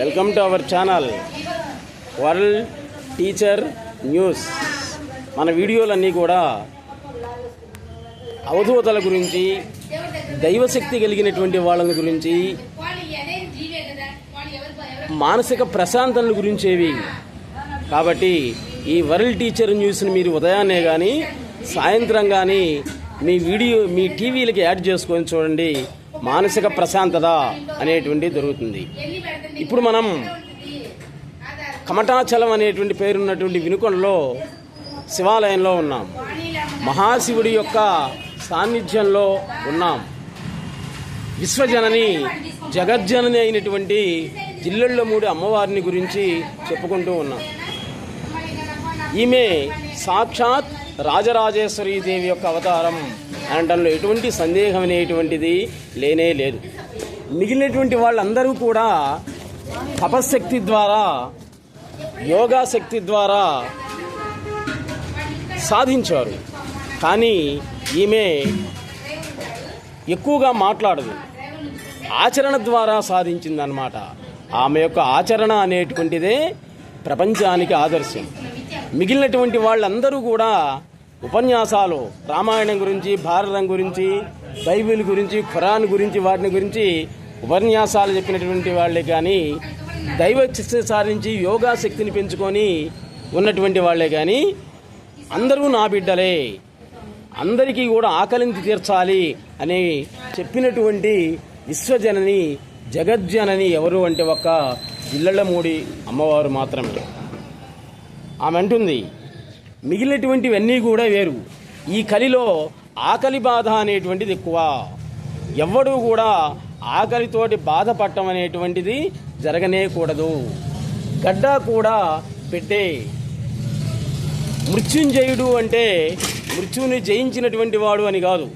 Welcome to our channel world teacher news మన వీడియోలన్నీ కూడా అవధూతల గురించి దైవశక్తి కలిగినటువంటి వాళ్ళని గురించి మానసిక ప్రశాంతనల గురించేవి. కాబట్టి ఈ వరల్డ్ టీచర్ న్యూస్ని మీరు ఉదయాన్నే కానీ సాయంత్రం కానీ మీ వీడియో మీ టీవీలకి యాడ్ చేసుకొని చూడండి. మానసిక ప్రశాంతత అనేటువంటి దొరుకుతుంది. ఇప్పుడు మనం కమటాచలం అనేటువంటి పేరున్నటువంటి వినుకొండలో శివాలయంలో ఉన్నాం. మహాశివుడి యొక్క సాన్నిధ్యంలో ఉన్నాం. విశ్వజనని జగజ్జనని అయినటువంటి మూడు అమ్మవారిని గురించి చెప్పుకుంటూ ఉన్నాం. ఈమె సాక్షాత్ రాజరాజేశ్వరీ దేవి యొక్క అవతారం అనడంలో ఎటువంటి సందేహం అనేటువంటిది లేనే లేదు. మిగిలినటువంటి వాళ్ళందరూ కూడా తపశక్తి ద్వారా యోగా శక్తి ద్వారా సాధించారు. కానీ ఈమె ఎక్కువగా మాట్లాడదు. ఆచరణ ద్వారా సాధించిందనమాట ఆమె యొక్క ఆచరణ అనేటువంటిదే ప్రపంచానికి ఆదర్శం. మిగిలినటువంటి వాళ్ళందరూ కూడా ఉపన్యాసాలు రామాయణం గురించి భారతం గురించి బైబిల్ గురించి ఖురాన్ గురించి వాటిని గురించి ఉపన్యాసాలు చెప్పినటువంటి వాళ్ళే కానీ దైవ శక్తి సాధించి యోగా శక్తిని పెంచుకొని ఉన్నటువంటి వాళ్ళే కానీ అందరూ నా బిడ్డలే. అందరికీ కూడా ఆకలించి తీర్చాలి అని చెప్పినటువంటి విశ్వజనని జగజ్జనని ఎవరు అంటే ఒక ఇళ్ళమూడి అమ్మవారు మాత్రమే. ఆమె అంటుంది మిగిలినటువంటివన్నీ కూడా వేరు. ఈ కలిలో ఆకలి బాధ అనేటువంటిది ఎక్కువ. ఎవ్వడూ కూడా ఆకలితోటి బాధపడటం అనేటువంటిది జరగనేకూడదు గడ్డ కూడా పెట్టే. మృత్యుంజయుడు అంటే మృత్యుని జయించినటువంటి వాడు అని కాదు.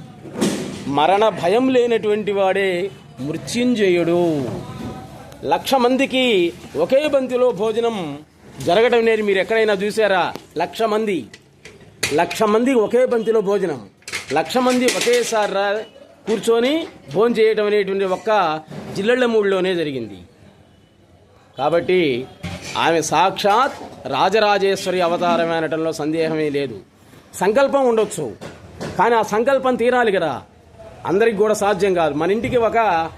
మరణ భయం లేనటువంటి వాడే మృత్యుంజయుడు. లక్ష మందికి ఒకే బంతిలో భోజనం జరగడం అనేది మీరు ఎక్కడైనా చూసారా లక్ష మంది. లక్ష మంది ఒకే బంతిలో భోజనం. లక్ష మంది ఒకేసారి రా కూర్చొని భోజనం చేయడం అనేటువంటి ఒక్క జిల్లెళ్ళమూడిలోనే జరిగింది. కాబట్టి ఆమె సాక్షాత్ రాజరాజేశ్వరి అవతారం అనటంలో సందేహమే లేదు. సంకల్పం ఉండొచ్చు. కానీ ఆ సంకల్పం తీరాలి కదా. అందరికి కూడా సాధ్యం కాదు. మన ఇంటికి ఒక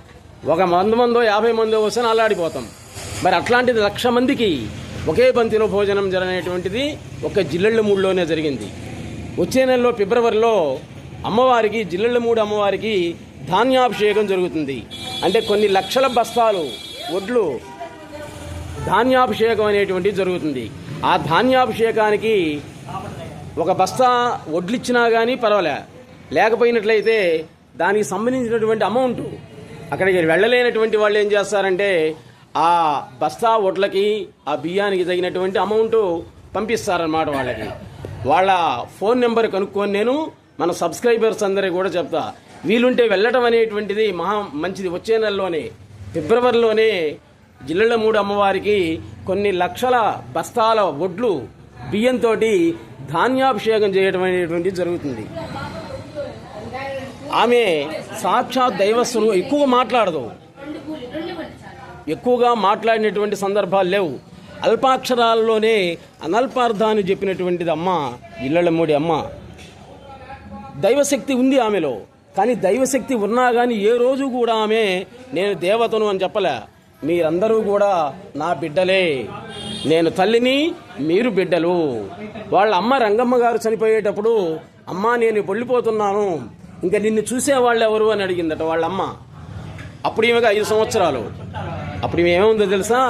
ఒక వంద మందో యాభై మందో వస్తే అల్లాడిపోతాం మరి అట్లాంటిది లక్ష మందికి ఒకే బంతిలో భోజనం జరగనేటువంటిది ఒక జిల్లెళ్ళమూడులోనే జరిగింది. వచ్చే నెలలో ఫిబ్రవరిలో అమ్మవారికి జిల్లెళ్ళ మూడు అమ్మవారికి ధాన్యాభిషేకం జరుగుతుంది. అంటే కొన్ని లక్షల బస్తాలు ఒడ్లు ధాన్యాభిషేకం అనేటువంటిది జరుగుతుంది. ఆ ధాన్యాభిషేకానికి ఒక బస్తా వడ్లిచ్చినా కానీ పర్వాలే. లేకపోయినట్లయితే దానికి సంబంధించినటువంటి అమౌంట్. అక్కడికి వెళ్ళలేనటువంటి వాళ్ళు ఏం చేస్తారంటే ఆ బస్తా వడ్లకి ఆ బియ్యానికి తగినటువంటి అమౌంట్ పంపిస్తారన్నమాట వాళ్ళకి. వాళ్ళ ఫోన్ నెంబర్ కనుక్కొని నేను మన సబ్స్క్రైబర్స్ అందరికీ కూడా చెప్తా. వీలుంటే వెళ్ళటం అనేటువంటిది మహా మంచిది. వచ్చే నెలలోనే ఫిబ్రవరిలోనే జిల్లెళ్ళ మూడు అమ్మవారికి కొన్ని లక్షల బస్తాల వడ్లు బియ్యంతో ధాన్యాభిషేకం చేయడం అనేటువంటి జరుగుతుంది. ఆమె సాక్షాత్ దైవస్వను ఎక్కువ మాట్లాడదు. ఎక్కువగా మాట్లాడినటువంటి సందర్భాలు లేవు. అల్పాక్షరాల్లోనే అనల్పార్థాన్ని చెప్పినటువంటిది అమ్మ ఇళ్ళమ్మూడి అమ్మ. దైవశక్తి ఉంది ఆమెలో. కానీ దైవశక్తి ఉన్నా కానీ ఏ రోజు కూడా ఆమె నేను దేవతను అని చెప్పలే. మీరందరూ కూడా నా బిడ్డలే. నేను తల్లిని మీరు బిడ్డలు. వాళ్ళ అమ్మ రంగమ్మ గారు చనిపోయేటప్పుడు అమ్మ నేను వెళ్ళిపోతున్నాను. ఇంకా నిన్ను చూసేవాళ్ళు ఎవరు అని అడిగిందట వాళ్ళ అమ్మ. అప్పుడు ఈమెగా ఐదు సంవత్సరాలు. అప్పుడు ఏమేముందో తెలుసా?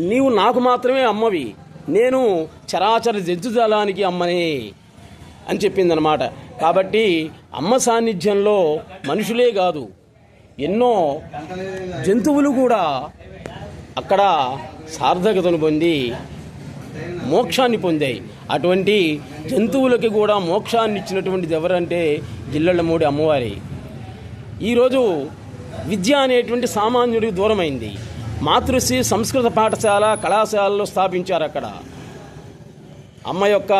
నీవు నాకు మాత్రమే అమ్మవి నేను చరాచర జంతుజాలానికి అమ్మని అని చెప్పిందనమాట కాబట్టి అమ్మ సాన్నిధ్యంలో మనుషులే కాదు ఎన్నో జంతువులు కూడా అక్కడ సార్థకతను పొంది మోక్షాన్ని పొందాయి. అటువంటి జంతువులకి కూడా మోక్షాన్ని ఇచ్చినటువంటిది ఎవరంటే జిల్లెళ్ళమూడి అమ్మవారి. ఈరోజు విద్య అనేటువంటి సామాన్యుడికి దూరమైంది. మాతృశ్రీ సంస్కృత పాఠశాల కళాశాలలో స్థాపించారు అక్కడ. అమ్మ యొక్క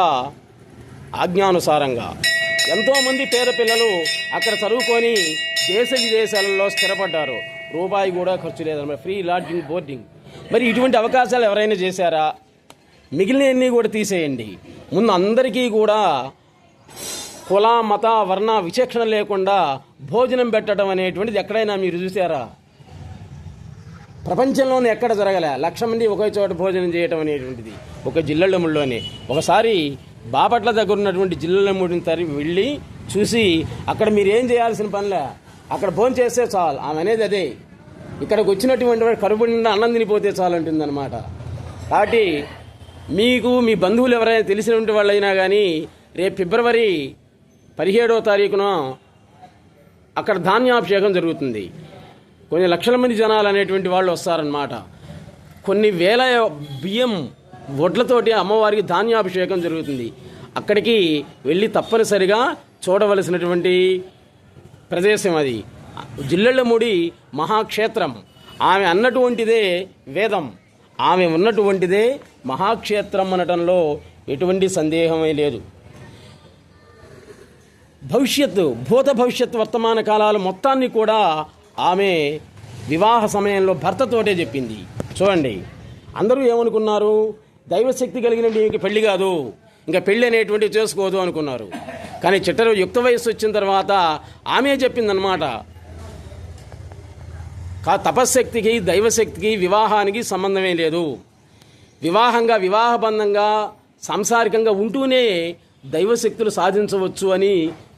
ఆజ్ఞానుసారంగా ఎంతోమంది పేద పిల్లలు అక్కడ చదువుకొని దేశ విదేశాలలో స్థిరపడ్డారు. రూపాయి కూడా ఖర్చు లేదన్నమాట ఫ్రీ లాడ్జింగ్ బోర్డింగ్. మరి ఇటువంటి అవకాశాలు ఎవరైనా చేశారా? మిగిలినవన్నీ కూడా తీసేయండి. ముందు అందరికీ కూడా కుల మత వర్ణ విచక్షణ లేకుండా భోజనం పెట్టడం అనేటువంటిది ఎక్కడైనా మీరు చూసారా ప్రపంచంలోనే ఎక్కడ జరగలే? లక్ష మంది ఒకే చోట భోజనం చేయటం అనేటువంటిది. ఒక జిల్లెళ్ళముడిలోనే ఒకసారి బాపట్ల దగ్గర ఉన్నటువంటి జిల్లెళ్ళముడిని తరి వెళ్ళి చూసి అక్కడ మీరు ఏం చేయాల్సిన పనిలే? అక్కడ భోజనం చేస్తే చాలు. ఆమె అనేది అదే. ఇక్కడికి వచ్చినటువంటి వాడు కరుపు నిండా అన్నం తినిపోతే చాలు అంటుందన్నమాట కాబట్టి మీకు మీ బంధువులు ఎవరైనా తెలిసినటువంటి వాళ్ళైనా కానీ రేపు ఫిబ్రవరి పదిహేడవ తారీఖున అక్కడ ధాన్యాభిషేకం జరుగుతుంది. కొన్ని లక్షల మంది జనాలు అనేటువంటి వాళ్ళు వస్తారనమాట కొన్ని వేల బియ్యం వడ్లతోటి అమ్మవారికి ధాన్యాభిషేకం జరుగుతుంది. అక్కడికి వెళ్ళి తప్పనిసరిగా చూడవలసినటువంటి ప్రదేశం అది. జిల్లెళ్ళముడి మహాక్షేత్రం. ఆమె అన్నటువంటిదే వేదం. ఆమె ఉన్నటువంటిదే మహాక్షేత్రం అనటంలో ఎటువంటి సందేహమే లేదు. భవిష్యత్తు భూత భవిష్యత్తు వర్తమాన కాలాలు మొత్తాన్ని కూడా ఆమె వివాహ సమయంలో భర్తతోటే చెప్పింది. చూడండి అందరూ ఏమనుకున్నారు? దైవశక్తి కలిగిన నీకు పెళ్ళి కాదు ఇంకా పెళ్ళి అనేటువంటివి చేసుకోదు అనుకున్నారు. కానీ చిట్టరు యుక్త వయస్సు వచ్చిన తర్వాత ఆమె చెప్పిందనమాట కా తపశ్శక్తికి దైవశక్తికి వివాహానికి సంబంధమే లేదు. వివాహంగా వివాహబంధంగా సాంసారికంగా ఉంటూనే దైవశక్తులు సాధించవచ్చు అని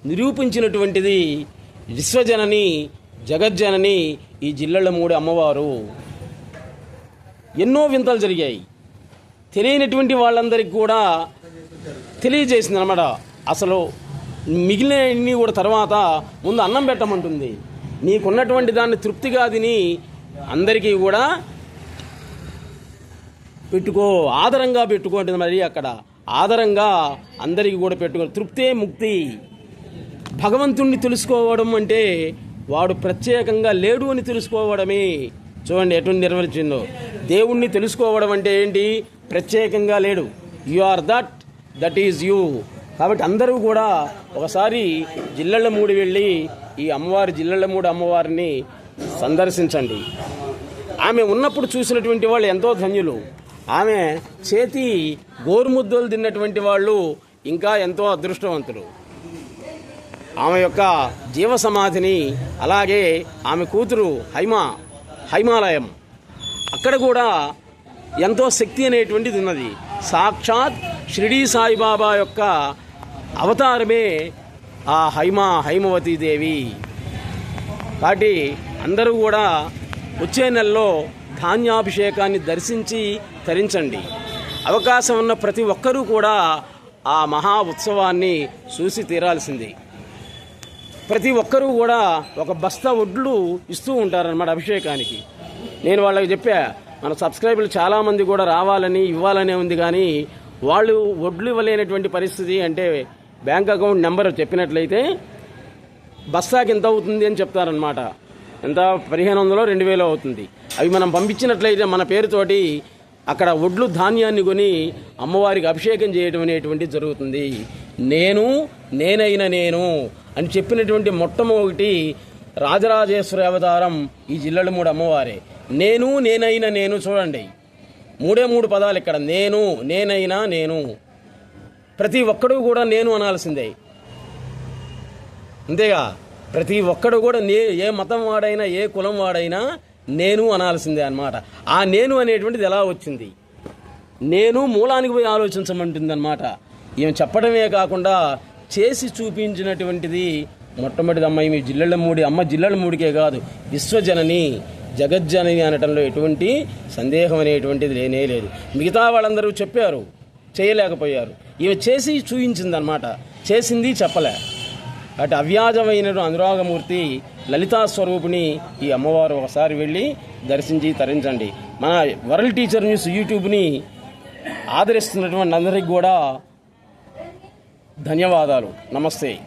నిరూపించినటువంటిది విశ్వజనని జగజ్జనని ఈ జిల్లాలో మూడు అమ్మవారు. ఎన్నో వింతలు జరిగాయి. తెలియనటువంటి వాళ్ళందరికీ కూడా తెలియజేసింది అనమాట అసలు మిగిలినవన్నీ కూడా తర్వాత ముందు అన్నం పెట్టమంటుంది. నీకున్నటువంటి దాన్ని తృప్తిగా తిని అందరికీ కూడా పెట్టుకో ఆదరంగా పెట్టుకోండి మరి అక్కడ. ఆదరంగా అందరికీ కూడా పెట్టుకో. తృప్తే ముక్తి. భగవంతుణ్ణి తెలుసుకోవడం అంటే వాడు ప్రత్యేకంగా లేడు అని తెలుసుకోవడమే. చూడండి ఎటువంటి నిర్వహించిందో దేవుణ్ణి తెలుసుకోవడం అంటే ఏంటి? ప్రత్యేకంగా లేడు. You are that that is you కాబట్టి అందరూ కూడా ఒకసారి జిల్లెళ్ళ మూడు వెళ్ళి ఈ అమ్మవారి జిల్లెళ్ళ మూడు అమ్మవారిని సందర్శించండి. ఆమె ఉన్నప్పుడు చూసినటువంటి వాళ్ళు ఎంతో ధన్యులు. ఆమె చేతి గోరుముద్దలు తిన్నటువంటి వాళ్ళు ఇంకా ఎంతో అదృష్టవంతులు. ఆమె యొక్క జీవ సమాధిని అలాగే ఆమె కూతురు హైమ హైమాలయం. అక్కడ కూడా ఎంతో శక్తి అనేటువంటిది ఉన్నది. సాక్షాత్ షిరిడీ సాయిబాబా యొక్క అవతారమే ఆ హైమ హైమవతీ దేవి. కాబట్టి అందరూ కూడా వచ్చే నెలలో ధాన్యాభిషేకాన్ని దర్శించి తరించండి. అవకాశం ఉన్న ప్రతి ఒక్కరూ కూడా ఆ మహా ఉత్సవాన్ని చూసి తీరాల్సింది. ప్రతి ఒక్కరూ కూడా ఒక బస్తా వడ్లు ఇస్తూ ఉంటారనమాట అభిషేకానికి. నేను వాళ్ళకి చెప్పా మన సబ్స్క్రైబర్లు చాలామంది కూడా రావాలని ఇవ్వాలనే ఉంది కానీ వాళ్ళు వడ్లు ఇవ్వలేనటువంటి పరిస్థితి అంటే బ్యాంక్ అకౌంట్ నెంబర్ చెప్పినట్లయితే బస్తాకి ఎంత అవుతుంది అని చెప్తారనమాట ఎంత? పదిహేను వందలో రెండు వేలు అవుతుంది. అవి మనం పంపించినట్లయితే మన పేరుతోటి అక్కడ ఒడ్లు ధాన్యాన్ని కొని అమ్మవారికి అభిషేకం చేయడం అనేటువంటి జరుగుతుంది. నేను నేనైన నేను అని చెప్పినటువంటి మొట్టమొదటి రాజరాజేశ్వరి అవతారం ఈ జిల్లల మూడు అమ్మవారే. నేను నేనైనా నేను చూడండి. మూడే మూడు పదాలు ఇక్కడ. నేను నేనైనా నేను. ప్రతి ఒక్కడు కూడా నేను అనాల్సిందే. అంతేగా? ప్రతి ఒక్కడు కూడా నే ఏ మతం వాడైనా ఏ కులం వాడైనా నేను అనాల్సిందే అన్నమాట. ఆ నేను అనేటువంటిది ఎలా వచ్చింది? నేను మూలానికి పోయి ఆలోచించమంటుంది అనమాట ఈమె చెప్పడమే కాకుండా చేసి చూపించినటువంటిది మొట్టమొదటి అమ్మాయి మీ జిల్లెళ్ళ మూడి అమ్మ జిల్లెళ్ళ మూడికే కాదు విశ్వజనని జగజ్జనని అనటంలో ఎటువంటి సందేహం అనేటువంటిది లేనే లేదు. మిగతా వాళ్ళందరూ చెప్పారు చేయలేకపోయారు. ఈమె చేసి చూయించిందనమాట చేసింది చెప్పలే. అటు అవ్యాజమైన అనురాగమూర్తి లలితా స్వరూపిణి ఈ అమ్మవారు ఒకసారి వెళ్ళి దర్శించి తరించండి. మన వరల్డ్ టీచర్ న్యూస్ యూట్యూబ్ని ఆదరిస్తున్నటువంటి అందరికి కూడా ధన్యవాదాలు. నమస్తే.